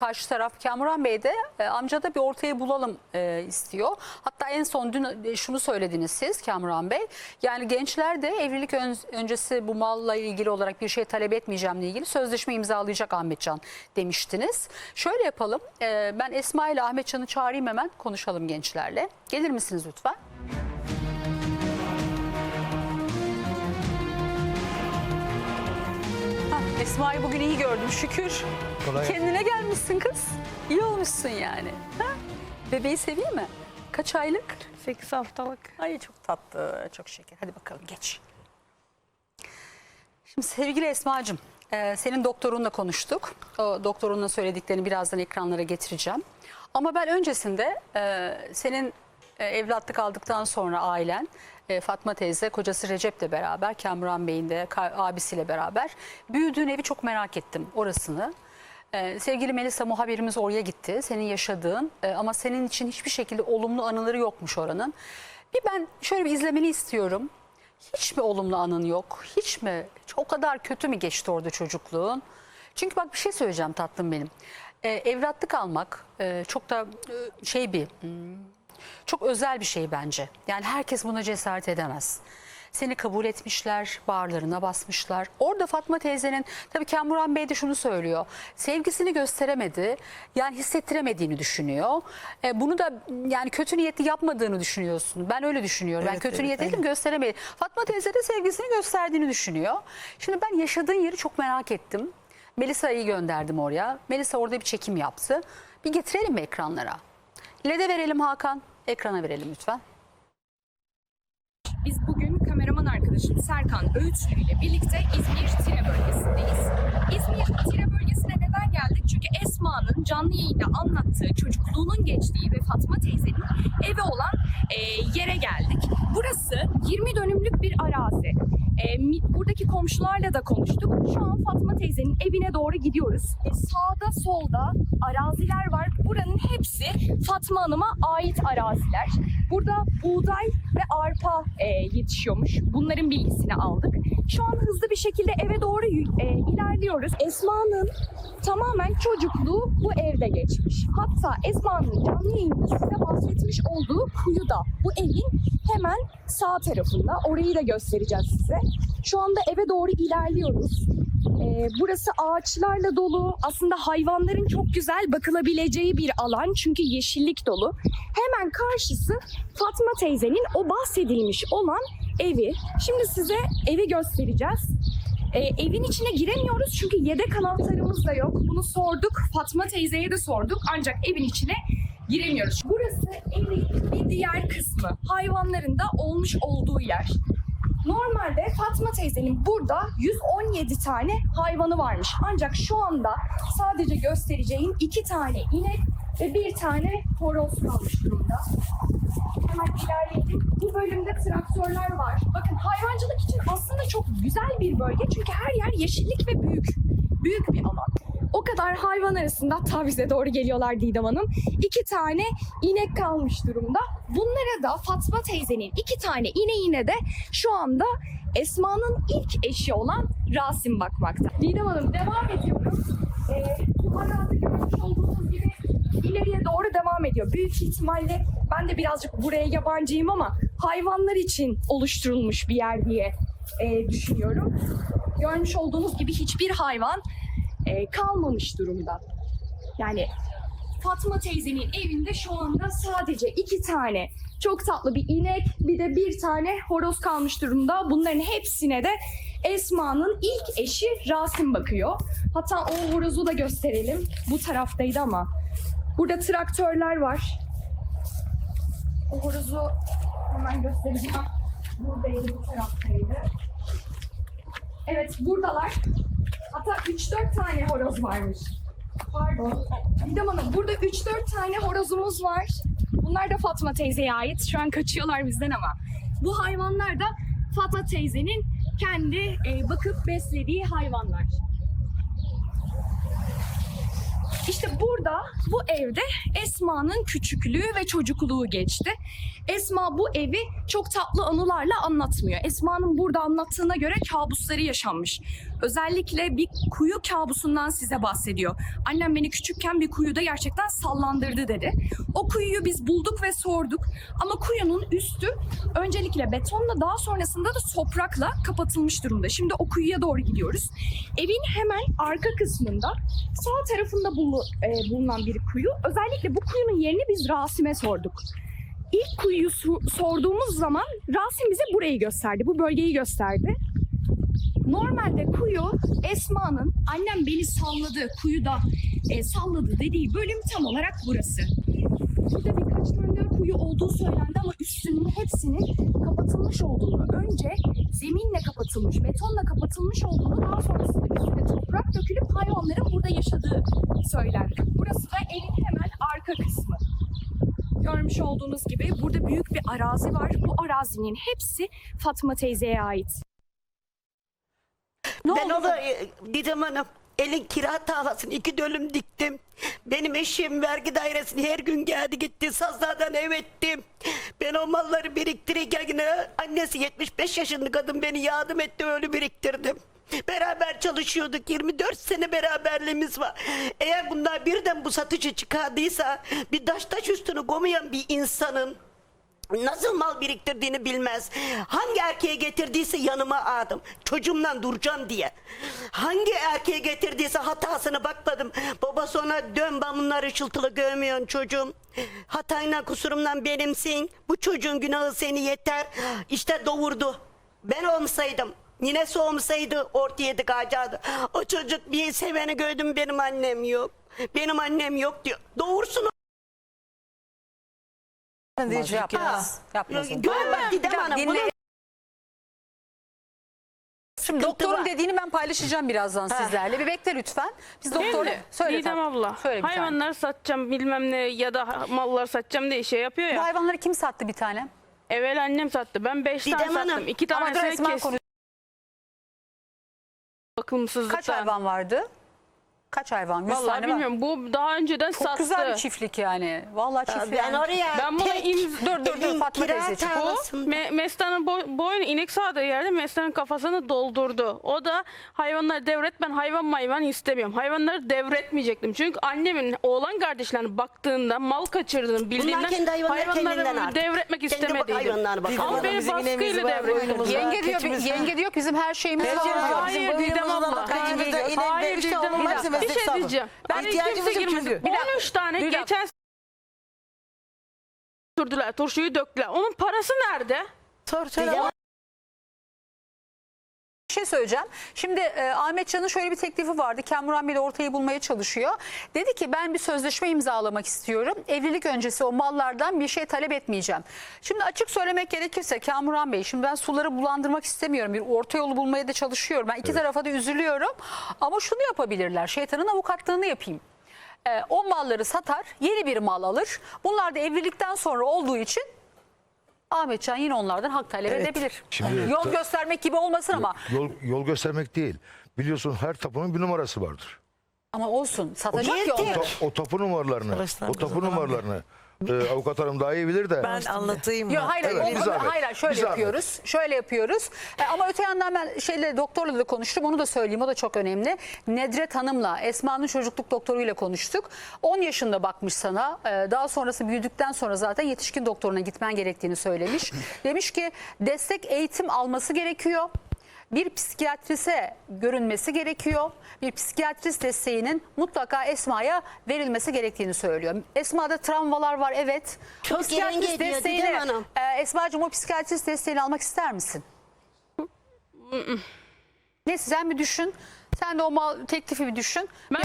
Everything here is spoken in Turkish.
Karşı taraf Kamuran Bey de e, amcada bir ortayı bulalım e, istiyor. Hatta en son dün e, şunu söylediniz siz Kamuran Bey. Yani gençler de evlilik ön- öncesi bu malla ilgili olarak bir şey talep etmeyeceğimle ilgili sözleşme imzalayacak Ahmetcan demiştiniz. Şöyle yapalım. e, ben Esma ile Ahmetcan'ı çağırayım hemen konuşalım gençlerle. Gelir misiniz lütfen? Esma'yı bugün iyi gördüm şükür. Kolay. Kendine gelmişsin kız. İyi olmuşsun yani. Ha? Bebeği seveyim mi? Kaç aylık? 8 haftalık. Ay çok tatlı, çok şeker. Hadi bakalım geç. Şimdi sevgili Esma'cığım, e, senin doktorunla konuştuk. O doktorunla söylediklerini birazdan ekranlara getireceğim. Ama ben öncesinde e, senin e, evlatlık aldıktan sonra ailen, e, Fatma teyze, kocası Recep'le beraber, Kamuran Bey'in de abisiyle beraber büyüdüğün evi çok merak ettim orasını. Ee, sevgili Melisa muhabirimiz oraya gitti. Senin yaşadığın e, ama senin için hiçbir şekilde olumlu anıları yokmuş oranın. Bir ben şöyle bir izlemeni istiyorum. Hiç mi olumlu anın yok? Hiç mi? O kadar kötü mü geçti orada çocukluğun? Çünkü bak bir şey söyleyeceğim tatlım benim. Ee, evlatlık almak e, çok da e, şey bir hmm, çok özel bir şey bence. Yani herkes buna cesaret edemez. Seni kabul etmişler, bağırlarına basmışlar. Orada Fatma teyzenin, tabii Kamuran Bey de şunu söylüyor. Sevgisini gösteremedi, yani hissettiremediğini düşünüyor. E, bunu da yani kötü niyetli yapmadığını düşünüyorsun. Ben öyle düşünüyorum. ben Evet, kötü evet, niyetliydim aynen. gösteremedi. Fatma teyze de sevgisini gösterdiğini düşünüyor. Şimdi ben yaşadığın yeri çok merak ettim. Melisa'yı gönderdim oraya. Melisa orada bir çekim yaptı. Bir getirelim mi ekranlara? LED'e verelim Hakan. Ekrana verelim lütfen. Biz bugün kameraman arkadaşım Serkan Öğütlü ile birlikte İzmir Tire bölgesindeyiz. İzmir Tire bölgesine neden geldik? Çünkü Esma'nın canlı yayında anlattığı çocukluğunun geçtiği ve Fatma teyzenin evi olan e, yere geldik. Burası 20 dönümlük bir arazi. E, buradaki komşularla da konuştuk. Şu an Fatma teyzenin evine doğru gidiyoruz. E, sağda solda araziler var. Buranın hepsi Fatma Hanım'a ait araziler. Burada buğday ve arpa e, yetişiyormuş. Bunların bilgisini aldık. Şu an hızlı bir şekilde eve doğru e, ilerliyoruz. Esma'nın tamamen çocukluğu bu evde geçmiş. Hatta Esma'nın canlı yayında size bahsetmiş olduğu kuyu da bu evin hemen sağ tarafında. Orayı da göstereceğiz size. Şu anda eve doğru ilerliyoruz. Ee, burası ağaçlarla dolu. Aslında hayvanların çok güzel bakılabileceği bir alan. Çünkü yeşillik dolu. Hemen karşısı Fatma teyzenin o bahsedilmiş olan evi. Şimdi size evi göstereceğiz. Ee, evin içine giremiyoruz çünkü yedek anahtarımız da yok. Bunu sorduk. Fatma teyzeye de sorduk. Ancak evin içine giremiyoruz. Burası evin bir diğer kısmı. Hayvanların da olmuş olduğu yer. Normalde Fatma teyzenin burada 117 tane hayvanı varmış. Ancak şu anda sadece göstereceğim iki tane inek ve bir tane horoz kalmış durumda. Hemen ilerleyelim. Bu bölümde traktörler var. Bakın hayvancılık için aslında çok güzel bir bölge. Çünkü her yer yeşillik ve büyük. Büyük bir alan. O kadar hayvan arasında hatta bize doğru geliyorlar Didem Hanım. İki tane inek kalmış durumda. Bunlara da Fatma teyzenin iki tane ineğine de şu anda Esma'nın ilk eşi olan Rasim bakmakta. Didem Hanım devam ediyoruz. Ee, bu arazi görmüş olduğunuz gibi ileriye doğru devam ediyor. Büyük ihtimalle ben de birazcık buraya yabancıyım ama hayvanlar için oluşturulmuş bir yer diye e, düşünüyorum. Görmüş olduğunuz gibi hiçbir hayvan e, kalmamış durumda. Yani Fatma teyzenin evinde şu anda sadece iki tane çok tatlı bir inek bir de bir tane horoz kalmış durumda. Bunların hepsine de Esma'nın ilk eşi Rasim bakıyor. Hatta o horozu da gösterelim. Bu taraftaydı ama. Burada traktörler var. O horozu hemen göstereceğim. Buradaydı, bu taraftaydı. Evet, buradalar. Hatta 3-4 tane horoz varmış. Pardon. Didem Hanım, burada 3-4 tane horozumuz var. Bunlar da Fatma teyzeye ait. Şu an kaçıyorlar bizden ama. Bu hayvanlar da Fatma teyzenin kendi e, bakıp beslediği hayvanlar. İşte burada bu evde Esma'nın küçüklüğü ve çocukluğu geçti. Esma bu evi çok tatlı anılarla anlatmıyor. Esma'nın burada anlattığına göre kabusları yaşanmış. Özellikle bir kuyu kabusundan size bahsediyor. Annem beni küçükken bir kuyuda gerçekten sallandırdı dedi. O kuyuyu biz bulduk ve sorduk. Ama kuyunun üstü öncelikle betonla daha sonrasında da toprakla kapatılmış durumda. Şimdi o kuyuya doğru gidiyoruz. Evin hemen arka kısmında sağ tarafında e, bulunan bir kuyu. Özellikle bu kuyunun yerini biz Rasim'e sorduk. İlk kuyuyu sorduğumuz zaman Rasim bize burayı gösterdi, bu bölgeyi gösterdi. Normalde kuyu Esma'nın annem beni salladı, kuyuda e, salladı dediği bölüm tam olarak burası. Burada birkaç tane daha kuyu olduğu söylendi ama üstünün hepsinin kapatılmış olduğunu, önce zeminle kapatılmış, betonla kapatılmış olduğunu, daha sonrasında üstüne toprak dökülüp hayvanların burada yaşadığı söylendi. Burası da evin hemen arka kısmı. Görmüş olduğunuz gibi burada büyük bir arazi var. Bu arazinin hepsi Fatma teyzeye ait. Ne ben oldu? onu e, Didem Hanım elin kira tarlasını iki dönüm diktim. Benim eşim vergi dairesine her gün geldi gitti. Sazlardan ev ettim. Ben o malları biriktirirken yine annesi 75 yaşında kadın beni yardım etti öyle biriktirdim. Beraber çalışıyorduk. 24 sene beraberliğimiz var. Eğer bunlar birden bu satıcı çıkardıysa bir taş taş üstüne koymayan bir insanın Nasıl mal biriktirdiğini bilmez. Hangi erkeğe getirdiyse yanıma aldım. Çocuğumdan duracağım diye. Hangi erkeğe getirdiyse hatasına bakmadım. Baba sonra dön ben bunları ışıltılı görmüyorsun çocuğum. Hatayla kusurumdan benimsin. Bu çocuğun günahı seni yeter. İşte doğurdu. Ben olmasaydım. Ninesi olmasaydı ortaya dıkacaktı. O çocuk bir seveni gördüm benim annem yok. Benim annem yok diyor. Doğursun Yapmaz, yapmaz. Yapmaz. onu. Görme Didem Hanım. dinle. Bunu Şimdi doktorun var. dediğini ben paylaşacağım birazdan sizlerle. Bir bekle lütfen. Biz doktor Şimdi söyle. Didem abla Söyle tane. hayvanları satacağım bilmem ne ya da mallar satacağım diye şey yapıyor Bu ya. hayvanları kim sattı bir tane? Evvel annem sattı. Ben 5 Didem tane Hanım, sattım. 2 Ama dur tanesini Esma kes konuş. bakımsızlıktan. Kaç hayvan vardı? Kaç hayvan? 100 Vallahi tane var. bilmiyorum. Bu daha önceden Çok sattı. güzel bir çiftlik yani. Vallahi çiftlik. ben yani. oraya Ben bunu tek imz- dur, dur, dur, elin Fatma kira teyzeciğim. Bu tarlasında- me- Mestan'ın boy, boynu inek sağdığı yerde Mestan'ın kafasını doldurdu. O da hayvanları devret ben hayvan mayvan istemiyorum. Hayvanları devretmeyecektim. Çünkü annemin oğlan kardeşlerine baktığında mal kaçırdığını bildiğinden kendi hayvanları kendinden hayvanları artık. devretmek Kendi hayvanlarına bakalım. Ama beni Bizim baskıyla ineğimiz var. Yenge diyor, var. yenge diyor ki bizim her şeyimiz var. Hayır. Hayır Didem abla. Hayır de işte Didem abla. Bir şey diyeceğim. Ben İhtiyacımız kimse yok girmesin. çünkü. 13 tane Bir dakika. geçen sürdüler. Turşuyu döktüler. Onun parası nerede? Sor. Didem- Bir şey söyleyeceğim. Şimdi e, Ahmet Can'ın şöyle bir teklifi vardı. Kamuran Bey de ortayı bulmaya çalışıyor. Dedi ki ben bir sözleşme imzalamak istiyorum. Evlilik öncesi o mallardan bir şey talep etmeyeceğim. Şimdi açık söylemek gerekirse Kamuran Bey şimdi ben suları bulandırmak istemiyorum. Bir orta yolu bulmaya da çalışıyorum. Ben iki tarafa da üzülüyorum. Ama şunu yapabilirler. Şeytanın avukatlığını yapayım. E, o malları satar, yeni bir mal alır. Bunlar da evlilikten sonra olduğu için Ahmetcan yine onlardan hak talep edebilir. Şimdi- Yol göstermek gibi olmasın ama Yol, yol göstermek değil. Biliyorsun her tapunun bir numarası vardır. Ama olsun satacak ya tek- onları. Ta- o tapu numaralarını, o tapu falan numaralarını e, avukat hanım daha iyi bilir de. Ben anlatayım mı? Yok hayır, Evet, bir o- zahmet. hayır, hayır, şöyle Bir zahmet. yapıyoruz. Şöyle yapıyoruz. E, ama öte yandan ben şeyle doktorla da konuştum. Onu da söyleyeyim. O da çok önemli. Nedret Hanım'la Esma'nın çocukluk doktoruyla konuştuk. 10 yaşında bakmış sana. E, daha sonrası büyüdükten sonra zaten yetişkin doktoruna gitmen gerektiğini söylemiş. Demiş ki destek eğitim alması gerekiyor. Bir psikiyatrise görünmesi gerekiyor. Bir psikiyatrist desteğinin mutlaka Esma'ya verilmesi gerektiğini söylüyor. Esma'da travmalar var evet. Çok psikiyatrist yenge diyor desteğini, Didem Hanım. e, Esma'cığım o psikiyatrist desteğini almak ister misin? Neyse sen bir düşün. Sen de o mal teklifi bir düşün. Ben